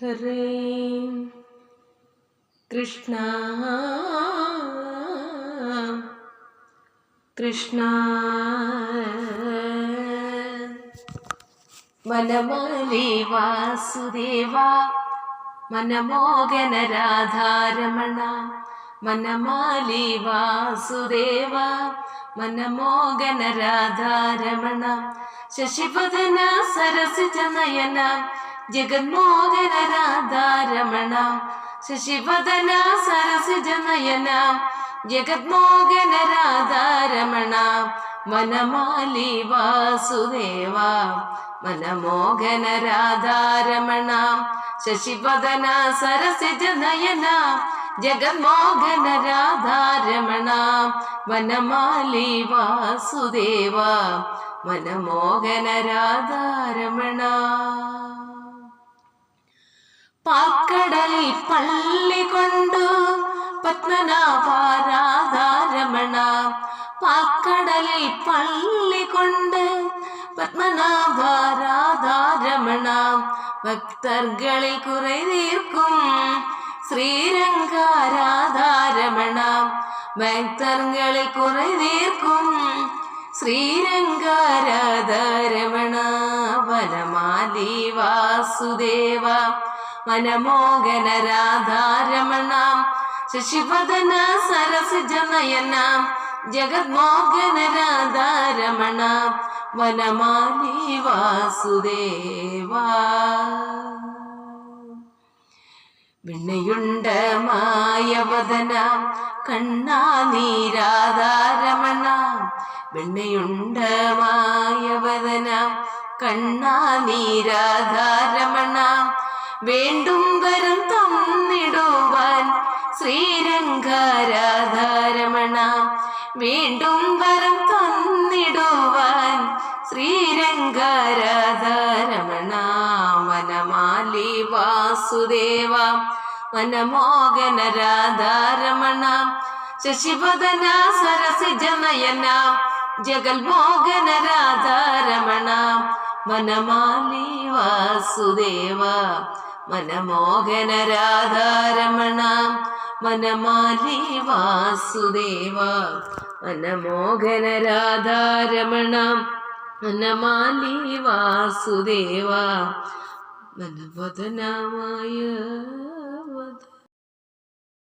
ഹരേ കൃഷ്ണ. കൃഷ്ണ. വനമാലി വാസുദേവ. മനമോഹന രാധാരമണ. മനമാലി വാസുദേവ. മനമോഹന രാധാരമണ. ശശിപദന സരസിജ നയന. ജഗന്മോഹന രാധാരമണ ശശിപദന സരസിജ നയന ജഗന്മോഹന രാധാരമണ മനമാലി വാസുദേവ മനമോഹന രാധാരമണ ശശിപദന സരസിജ നയന ജഗന്മോഹന രാധാരമണ വനമാലി വാസുദേവ മനമോഹന രാധാരമണ പാക്കടലിൽ പള്ളി കൊണ്ടു പത്മനാഭാരാധാരമണ. പാക്കടലിൽ പള്ളി കൊണ്ട് പത്മനാഭാരാധാരമണ. ഭക്തർകളിൽ കുറെ തീർക്കും ശ്രീരംഗാരാധാരമണ. ഭക്തർകളിൽ കുറെ തീർക്കും ശ്രീരംഗാരാധാരമണ. വനമാലി വാസുദേവ മനമോഹന രാധാരമണ ശശിപദന സരസിജ നയന രാധാരമണ വനമാലി വാസുദേവ. വിണ്ണയുണ്ട മായവദന കണ്ണാനീരാധാരമണ. വെണ്ണയുണ്ട് മായവദന കണ്ണാനീരാധാരമണ. വേണ്ടും വരം തന്നിടുവാൻ ശ്രീരംഗാരാധാരമണ. വീണ്ടും വരം തന്നിടുവാൻ ശ്രീരംഗാരാധാരമണ. വനമാലി വാസുദേവ മനമോഹന രാധാരമണ. ശശിപദന സരസിജ നയന ജഗൽമോഹന രാധാരമണ. വനമാലി വാസുദേവ മനമോഹന രാധാരമണ മനമാലി വാസുദേവ. മനമോഹന രാധാരമണ മനമാലി വാസുദേവ. മനവദനമായ